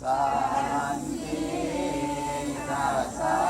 สันติทัสสะ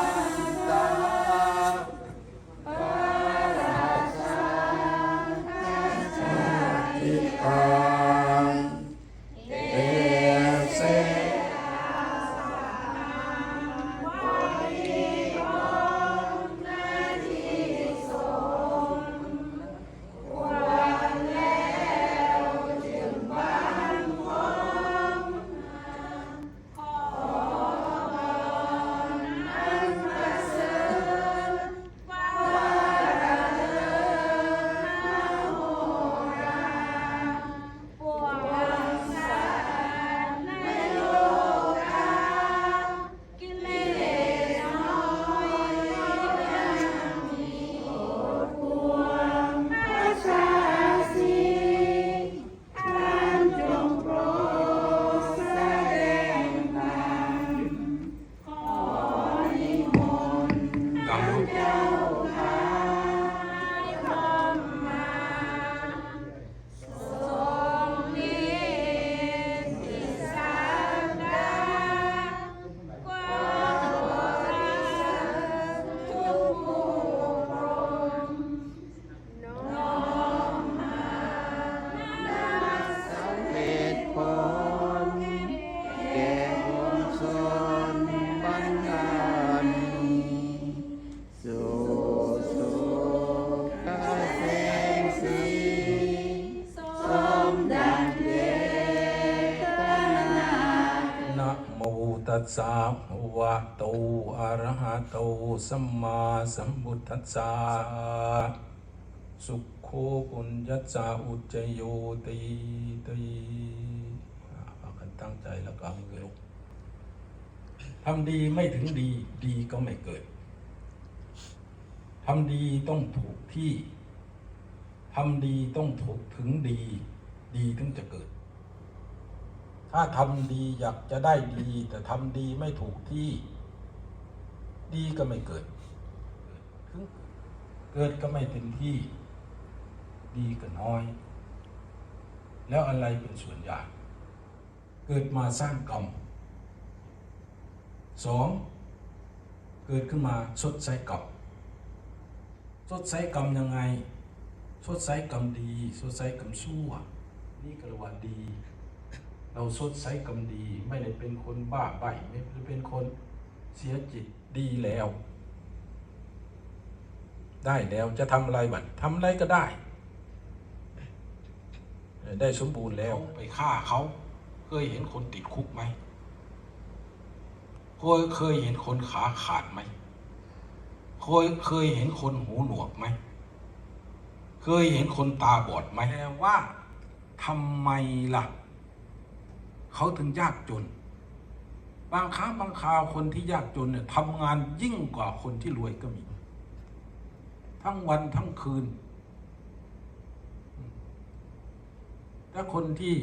สสะภะวะโตอะระหะโตสัมมาสัมพุทธัสสะสุขโคปุญญัสสะอุจโยติติอ่าพากันตั้งใจแล้วก็มือลุกทำดีไม่ถึงดีดีก็ไม่เกิดทำดีต้องถูกที่ทำดีต้องถูกถึงดี ดีถึงจะเกิด ถ้าทำดีอยากจะได้ดี แต่ทำดีไม่ถูกที่ ดีก็ไม่เกิด เกิดก็ไม่เต็มที่ ดีก็น้อย แล้วอะไรเป็นส่วนใหญ่เกิดมาสร้างกรรมสองเกิดขึ้นมาชดใช้กรรมชดใช้กรรมยังไงชดใช้กรรมดีชดใช้กรรมชั่วนี่กรียกว่าดี เราสดใสกรรมดี ไม่ได้เป็นคนบ้าใบไม่ได้เป็นคนเสียจิตดีแล้ว ได้แล้วจะทำอะไรบัดทำอะไรก็ได้ ได้สมบูรณ์แล้วไปฆ่าเขา เคยเห็นคนติดคุกไหมเคยเคยเห็นคนขาขาดไหมเคยเคยเห็นคนหูหนวกไหม เคยเห็นคนตาบอดไหมแต่ว่าทำไมล่ะ เขาถึงยากจน บางครั้งบางคราวคนที่ยากจนเนี่ยทำงานยิ่งกว่าคนที่รวยก็มี ทั้งวันทั้งคืน ถ้าคนที่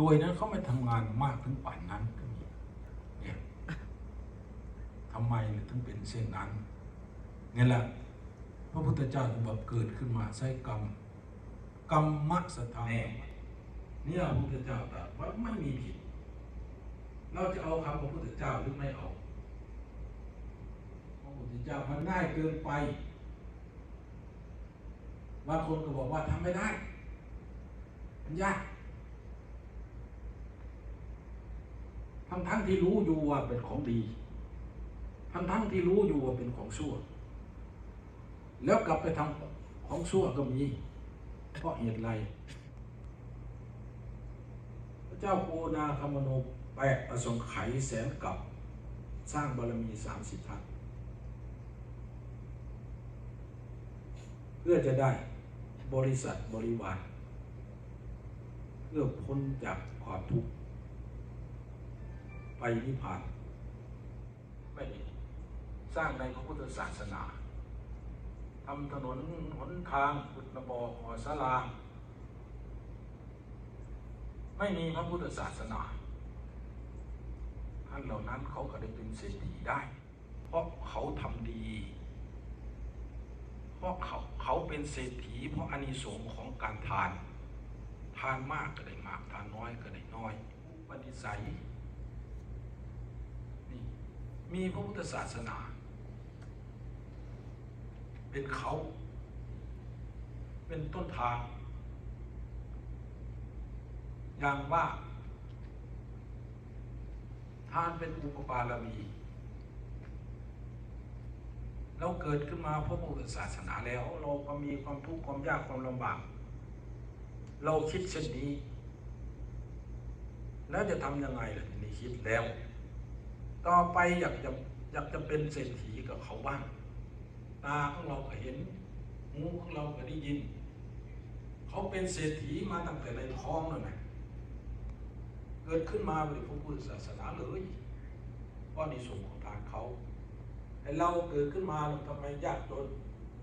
รวยนั้นเขาไม่ทำงานมากถึงป่านนั้นก็มีเนี่ยทำไมถึงเป็นเช่นนั้นนี่แหละพระพุทธเจ้าถึงบอกเกิดขึ้นมาใช้กรรมกรรมสถานเนี่ยพระพุทธเจ้าตรัสว่าไม่มีผิด เราจะเอาคำพระพุทธเจ้าหรือไม่เอาพระพุทธเจ้ามันง่ายเกินไปบางคนก็บอกว่าทำไม่ได้ มันยากทั้งทั้งที่รู้อยู่ว่าเป็นของดีทั้งทั้งที่รู้อยู่ว่าเป็นของชั่ว แล้วกลับไปทำของชั่วก็มี เพราะเหตุไร พระเจ้าโอนาคามโน แปะอสงไขยแสนกับสร้างบารมีสามสิบทัศน์เพื่อจะได้บริษัทบริวารเพื่อพ้นจากความทุกข์ไปนิพพาน ไม่ได้สร้างในพระพุทธศาสนาทำถนนหนทางขุดระบอหอสลา ไม่มีพระพุทธศาสนา ท่านเหล่านั้นเขาก็ได้เป็นเศรษฐีได้ เพราะเขาทำดี เพราะเขาเขาเป็นเศรษฐี เพราะอานิสงส์ของการทาน ทานมากก็ได้มาก ทานน้อยก็ได้น้อยปฏิสัยมีพระพุทธศาสนา เป็นเขา เป็นต้นทางอย่างว่า ทานเป็นอุปปารมี เราเกิดขึ้นมาเพราะพระพุทธศาสนาแล้ว เราก็มีความทุกข์ความยากความลำบาก เราคิดเช่นนี้ แล้วจะทำยังไงล่ะทีนี้คิดแล้ว ต่อไปอยากจะอยากจะเป็นเศรษฐีกับเขาบ้าง ตาของเราก็เห็นหูของเราก็ได้ยิน เขาเป็นเศรษฐีมาตั้งแต่ในท้องนั่นแหละ เกิดขึ้นมาเป็นพระพุทธศาสนาเลยเพราะในสงส์ของทานเขาไอ้เราเกิดขึ้นมาเราทำไมยากจน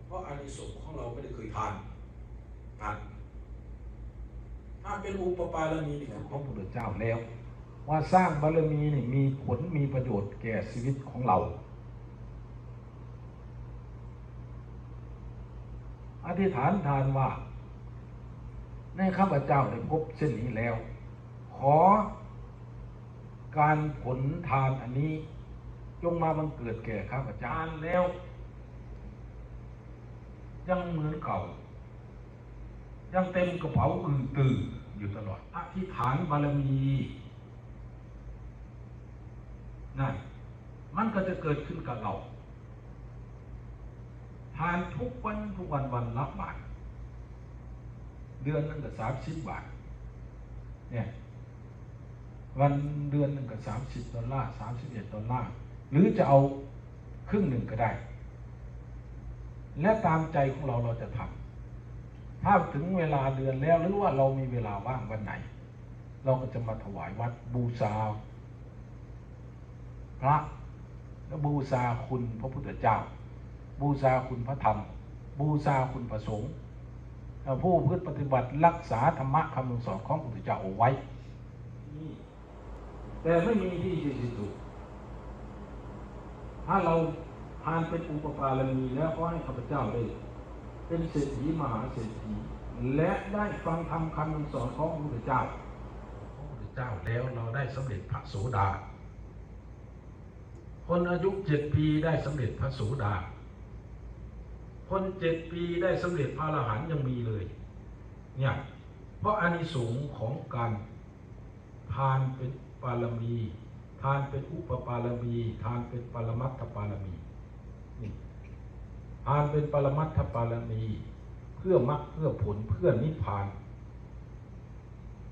เพราะอานิสงส์ของเราไม่ได้เคยทานทานถ้าเป็นอุปปารมีนี่ขคือองพระพุทธเจ้าแล้ว ว่าสร้างบารมีนี่มีผลมีประโยชน์แก่ชีวิตของเราอธิษฐานทานว่า ในข้าพเจ้าได้พบเช่นนี้แล้ว ขอ การผลทานอันนี้ จงมาบังเกิดแก่ข้าพเจ้าแล้ว ยังเหมือนเก่า ยังเต็มกระเป๋าอื่นตื่นอยู่ตลอดอธิษฐานบารมีนั่นมันก็จะเกิดขึ้นกับเราทานทุกวันทุกวันวันละบาทเดือนหนึงก็สามสิบบาทเนี่ย วันเดือนหนึ่งก็สามสิบดอลลาร์สามสิบเอ็ดดอลลาร์หรือจะเอาครึ่งหนึ่งก็ได้ และตามใจของเราเราจะทำถ้าถึงเวลาเดือนแล้วหรือว่าเรามีเวลาว่างวันไหน เราก็จะมาถวายวัดบูชาพระและบูชาคุณพระพุทธเจ้า บูชาคุณพระธรรม บูชาคุณพระสงฆ์ผู้พืชปฏิบัติรักษาธรรมะคำสอนของพระพุทธเจ้าเอาไว้ แต่ไม่มีที่สิ้นสุดถ้าเราทานเป็นอุปปารมีแล้วก็ให้ข้าพเจ้าได้เป็นเศรษฐีมหาเศรษฐีและได้ฟังธรรมคำสอนของพระพุทธเจ้าพระพุทธเจ้าแล้วเราได้สำเร็จพระโสดา คนอายุเจ็ดปีได้สำเร็จพระโสดา คนเจ็ดปีได้สำเร็จพระอรหันต์ยังมีเลย เนี่ยเพราะอานิสงส์ของการทานเป็น ปารมี ทานเป็นอุปปารมี ทานเป็นปรมัตถปารมีนี่ทานเป็นปรมัตถปารมี เพื่อมรรคเพื่อผลเพื่อนิพพาน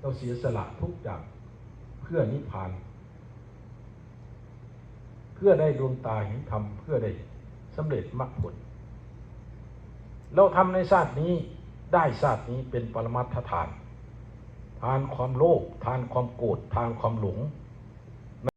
เราเสียสละทุกอย่างเพื่อนิพพาน เพื่อได้ดวงตาเห็นธรรมเพื่อได้สำเร็จมรรคผล เราทำในชาตินี้ได้ชาตินี้เป็นปรมัตถทาน ทานความโลภทานความโกรธทานความหลง